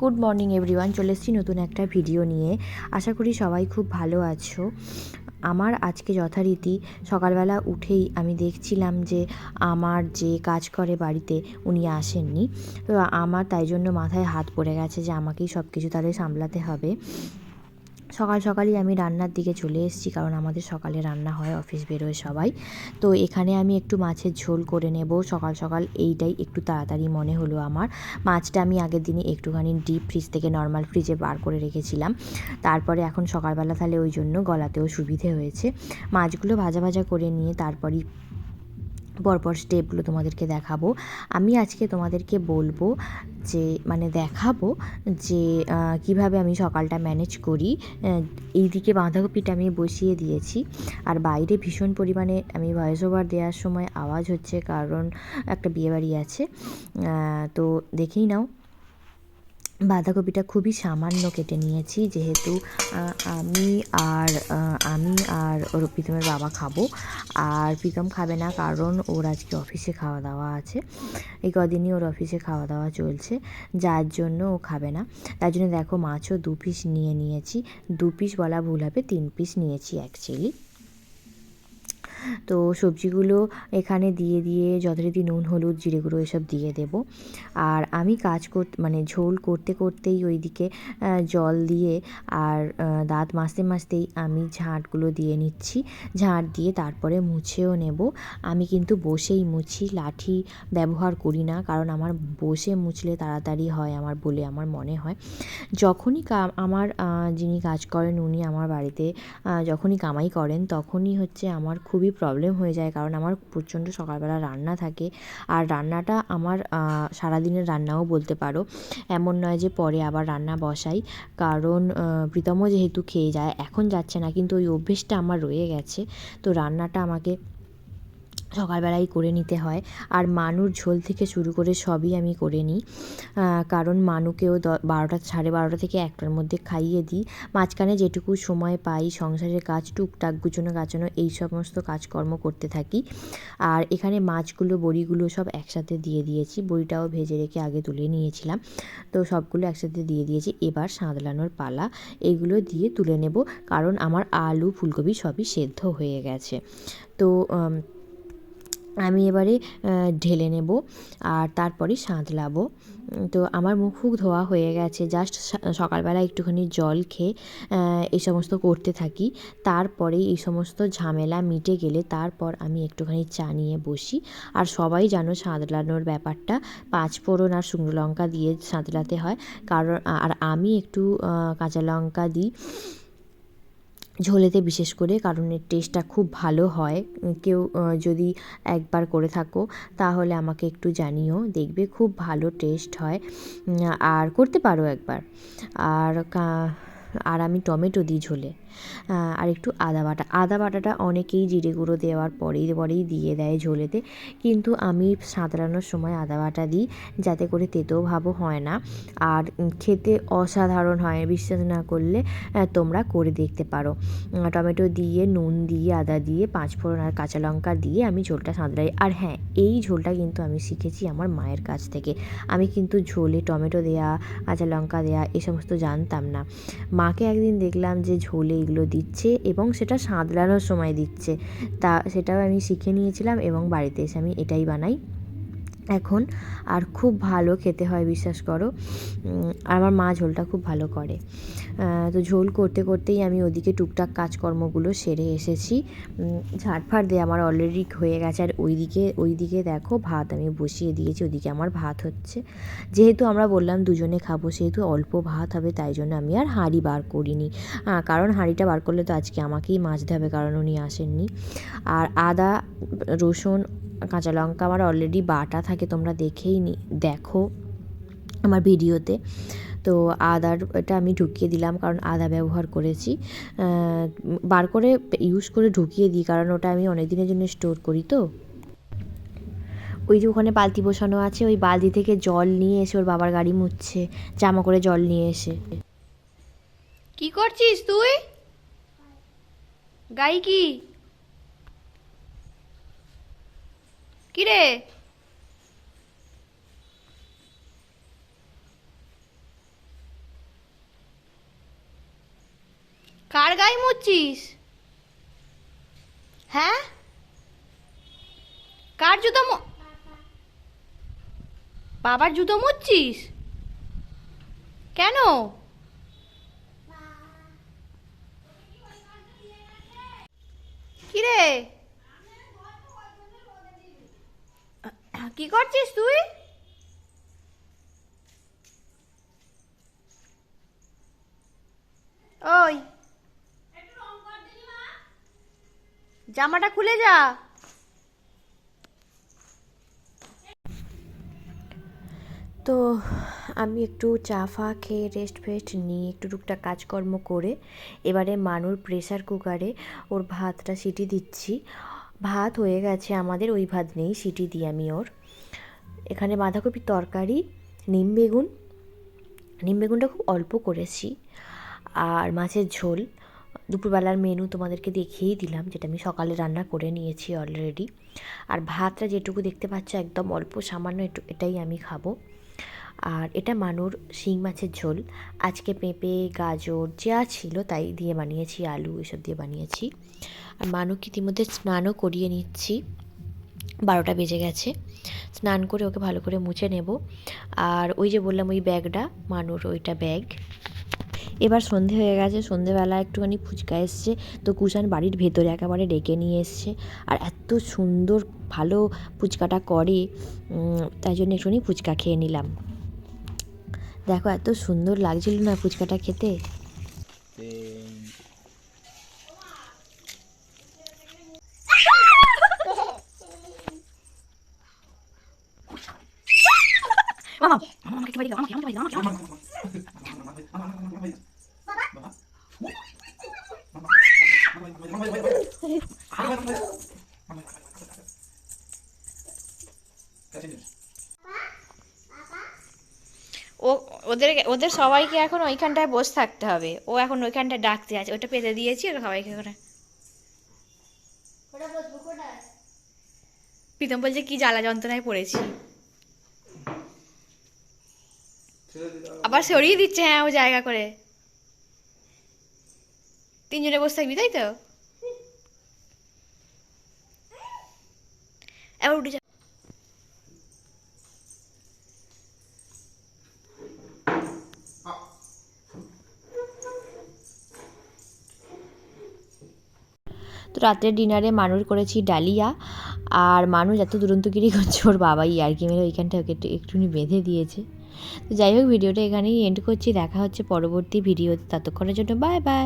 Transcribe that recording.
Good morning everyone, চলে এসেছি নতুন একটা ভিডিও নিয়ে। আশা করি সবাই খুব ভালো আছো। আমার আজকে যথারীতি সকালবেলা উঠেই আমি দেখছিলাম যে আমার যে কাজ করে বাড়িতে উনি আসেননি। তো আমার তাই জন্য মাথায় হাত পড়ে গেছে যে আমাকেই সব কিছু তাহলে সামলাতে হবে। সকাল সকালই আমি রান্নার দিকে চলে এসেছি, কারণ আমাদের সকালে রান্না হয়, অফিস বেরোয় সবাই। তো এখানে আমি একটু মাছের ঝোল করে নেব। সকাল সকাল এইটাই একটু তাড়াতাড়ি মনে হলো আমার। মাছটা আমি আগের দিনে একটুখানি ডিপ ফ্রিজ থেকে নর্মাল ফ্রিজে বার করে রেখেছিলাম। তারপরে এখন সকালবেলা তাহলে ওই জন্য গলাতেও সুবিধে হয়েছে। মাছগুলো ভাজা ভাজা করে নিয়ে তারপরই পরপর স্টেপগুলো তোমাদেরকে দেখাবো। আমি আজকে তোমাদেরকে বলব যে মানে দেখাবো যে কীভাবে আমি সকালটা ম্যানেজ করি। এই এইদিকে বাঁধাকপিটা আমি বসিয়ে দিয়েছি। আর বাইরে ভীষণ পরিমাণে আমি ভয়েস ওভার দেওয়ার সময় আওয়াজ হচ্ছে, কারণ একটা বিয়েবাড়ি আছে। তো দেখেই নাও বাঁধাকপিটা খুবই সামান্য কেটে নিয়েছি, যেহেতু আমি আর আমি আর ওর প্রীতমের বাবা খাব। আর প্রীতম খাবে না কারণ ওর আজকে অফিসে খাওয়া দাওয়া আছে। এই কদিনই ওর অফিসে খাওয়া দাওয়া চলছে, যার জন্য ও খাবে না। তার জন্য দেখো মাছও দু পিস নিয়ে নিয়েছি। দু পিস বলা ভুল হবে, তিন পিস নিয়েছি অ্যাকচুয়ালি তো সবজিগুলো এখানে দিয়ে দিয়ে যথারীতি নুন, হলুদ, জিরে গুঁড়ো এসব দিয়ে দেব। আর আমি কাজ করতে মানে ঝোল করতে করতেই ওইদিকে জল দিয়ে আর দাঁত মাজতে মাজতেই আমি ঝাঁটগুলো দিয়ে নিচ্ছি। ঝাঁট দিয়ে তারপরে মুছেও নেব। আমি কিন্তু বসেই মুছি, লাঠি ব্যবহার করি না, কারণ আমার বসে মুছলে তাড়াতাড়ি হয় আমার বলে আমার মনে হয়। যখনই আমার যিনি কাজ করেন উনি আমার বাড়িতে যখনই কামাই করেন, তখনই হচ্ছে আমার খুবই প্রবলেম হয়ে যায়। কারণ আমার প্রচণ্ড সকালবেলা রান্না থাকে। আর রান্নাটা আমার সারাদিনের রান্নাও বলতে পারো। এমন নয় যে পরে আবার রান্না বসাই। কারণ প্রীতমও যেহেতু খেয়ে যায়, এখন যাচ্ছে না। কিন্তু ওই অভ্যেসটা আমার রয়ে গেছে। তো রান্নাটা আমাকে সকালবেলাই করে নিতে হয়। আর মানুর ঝোল থেকে শুরু করে সবই আমি করে নিই। কারণ মানুকেও বারোটা, সাড়ে বারোটা থেকে একটার মধ্যে খাইয়ে দিই। মাঝখানে যেটুকু সময় পাই, সংসারের কাজ, টুকটাক, গুছোনো, গাছানো, এই সমস্ত কাজকর্ম করতে থাকি। আর এখানে মাছগুলো, বড়িগুলো সব একসাথে দিয়ে দিয়েছি। বড়িটাও ভেজে রেখে আগে তুলে নিয়েছিলাম। তো সবগুলো একসাথে দিয়ে দিয়েছি। এবার সাঁতলানোর পালা এগুলো দিয়ে তুলে নেব। কারণ আমার আলু, ফুলকপি সবই সেদ্ধ হয়ে গেছে। তো আমি এবারে ঢেলে নেব আর তারপরে সাঁতলাবো। তো আমার মুখ ফুক ধোয়া হয়ে গেছে জাস্ট সকালবেলা একটুখানি জল খেয়ে এই সমস্ত করতে থাকি। তারপরে এই সমস্ত ঝামেলা মিটে গেলে তারপর আমি একটুখানি চা নিয়ে বসি। আর সবাই জানো সাঁতলানোর ব্যাপারটা, পাঁচ ফোড়ন আর শুকনো লঙ্কা দিয়ে সাঁতলাতে হয়। কারণ আর আমি একটু কাঁচা লঙ্কা দিই। ঝোলেতে বিশেষ করে, কারণ এর টেস্টটা খুব ভালো হয়। কেউ যদি একবার করে থাকো, তাহলে আমাকে একটু জানিও। দেখবে খুব ভালো টেস্ট হয়। আর করতে পারো একবার। আর আর আমি টমেটো দিই ঝোলে। আর একটু আদা বাটা। আদা বাটাটা অনেকেই জিরে গুঁড়ো দেওয়ার পরেই পরেই দিয়ে দেয় ঝোলেতে। কিন্তু আমি সাঁতরানোর সময় আদা বাটা দিই, যাতে করে তেতো ভাবও হয় না। আর খেতে অসাধারণ হয়, বিশ্বাস না করলে তোমরা করে দেখতে পারো। টমেটো দিয়ে, নুন দিয়ে, আদা দিয়ে পাঁচ ফোড়ন আর কাঁচা লঙ্কা দিয়ে আমি ঝোলটা সাঁতরাই। আর হ্যাঁ এই ঝোলটা কিন্তু আমি শিখেছি আমার মায়ের কাছ থেকে। আমি কিন্তু ঝোলে টমেটো দেয়া, কাঁচা লঙ্কা দেয়া, এ সমস্ত জানতাম না। মাকে একদিন দেখলাম যে ঝোলে এগুলো দিচ্ছে এবং সেটা সাঁতলানোর সময় দিচ্ছে। তা সেটাও আমি শিখে নিয়েছিলাম এবং বাড়িতে এসে আমি এটাই বানাই। এখন আর খুব ভালো খেতে হয়, বিশ্বাস করো। আমার মা ঝোলটা খুব ভালো করে। তো ঝোল করতে করতেই আমি ওদিকে টুকটাক কাজকর্মগুলো সেরে এসেছি। ঝাড়ফাড় দিয়ে আমার অলরেডি হয়ে গেছে। আর ওইদিকে ওইদিকে দেখো ভাত আমি বসিয়ে দিয়েছি, ওদিকে আমার ভাত হচ্ছে। যেহেতু আমরা বললাম দুজনে খাব, সেহেতু অল্প ভাত হবে, তাই জন্য আমি আর হাঁড়ি বার করিনি। কারণ হাঁড়িটা বার করলে তো আজকে আমাকেই মাজতে হবে, কারণ উনি আসেননি। আর আদা, রসুন, কাঁচা লঙ্কা, আমার অলরেডি বাটা থাকে। তোমরা দেখেই নি, দেখো আমার ভিডিওতে। তো আদার এটা আমি ঢুকিয়ে দিলাম কারণ আদা ব্যবহার করেছি। বার করে ইউজ করে ঢুকিয়ে দিই কারণ ওটা আমি অনেক দিনের জন্য স্টোর করি তো। ওই যে ওখানে বালতি বসানো আছে, ওই বালতি থেকে জল নিয়ে এসে ওর বাবার গাড়ি মুছছে, জামা করে জল নিয়ে এসে। কি করছিস তুই? গাই কি? কি কার গায়ে মুচ্ছিস? হ্যাঁ? কার জুতো বাবার জুতো মুচ্ছিস? কেন? কিরে? কি করছিস তুই? ওই। জামাটা খুলে যা। তো আমি একটু চা ফা খেয়ে রেস্ট ফেস্ট নিয়ে একটু টুকটাক কাজকর্ম করে এবারে মানুর প্রেসার কুকারে ওর ভাতটা সিটি দিচ্ছি। ভাত হয়ে গেছে আমাদের, ওই ভাত নেই, সিটি দিই আমি ওর। এখানে বাঁধাকপির তরকারি, নিম বেগুন। নিম বেগুনটা খুব অল্প করেছি। আর মাছের ঝোল। দুপুরবেলার মেনু তোমাদেরকে দেখিয়েই দিলাম, যেটা আমি সকালে রান্না করে নিয়েছি অলরেডি আর ভাতটা যেটুকু দেখতে পাচ্ছ একদম অল্প, সামান্য একটু, এটাই আমি খাব। আর এটা মানুর শিং মাছের ঝোল। আজকে পেঁপে, গাজর, যা ছিল তাই দিয়ে বানিয়েছি, আলু এসব দিয়ে বানিয়েছি। আর মানুকে ইতিমধ্যে স্নানও করিয়ে নিচ্ছি। বারোটা বেজে গেছে। স্নান করে ওকে ভালো করে মুছে নেব। আর ওই যে বললাম ওই ব্যাগটা, মানুর ওইটা ব্যাগ। এবার সন্ধে হয়ে গেছে, সন্ধেবেলা একটুখানি ফুচকা এসছে, তো কুষাণ বাড়ির ভেতরে একেবারে ডেকে নিয়ে এসছে। আর এত সুন্দর ভালো ফুচকাটা করে তাই জন্য একটুখানি ফুচকা খেয়ে নিলাম। দেখো এত সুন্দর লাগছিল না ফুচকাটা খেতে। ও ওদের ওদের সবাইকে এখন ওইখানটায় বসে থাকতে হবে। ও এখন ওইখানটায় ডাকতে আছে। ওটা পেতে দিয়েছি ওরা সবাইকে করে প্রীতম বলছে কি জ্বালা যন্ত্রণায় পড়েছি? আবার সরিয়ে দিচ্ছে হ্যাঁ ও জায়গা করে। তিনজনে বসে থাকবি তাই তো? এবার উঠে তো রাত্রের ডিনারে মানুর করেছি ডালিয়া। আর মানুষ এত দুরন্তগিরি করছে, ওর বাবাই আর কি মেরে ওইখানটা ওকে একটু একটুখানি বেঁধে দিয়েছে। তো যাই হোক, ভিডিওটা এখানেই এন্ড করছি। দেখা হচ্ছে পরবর্তী ভিডিওতে। ততক্ষণের জন্য বাই বাই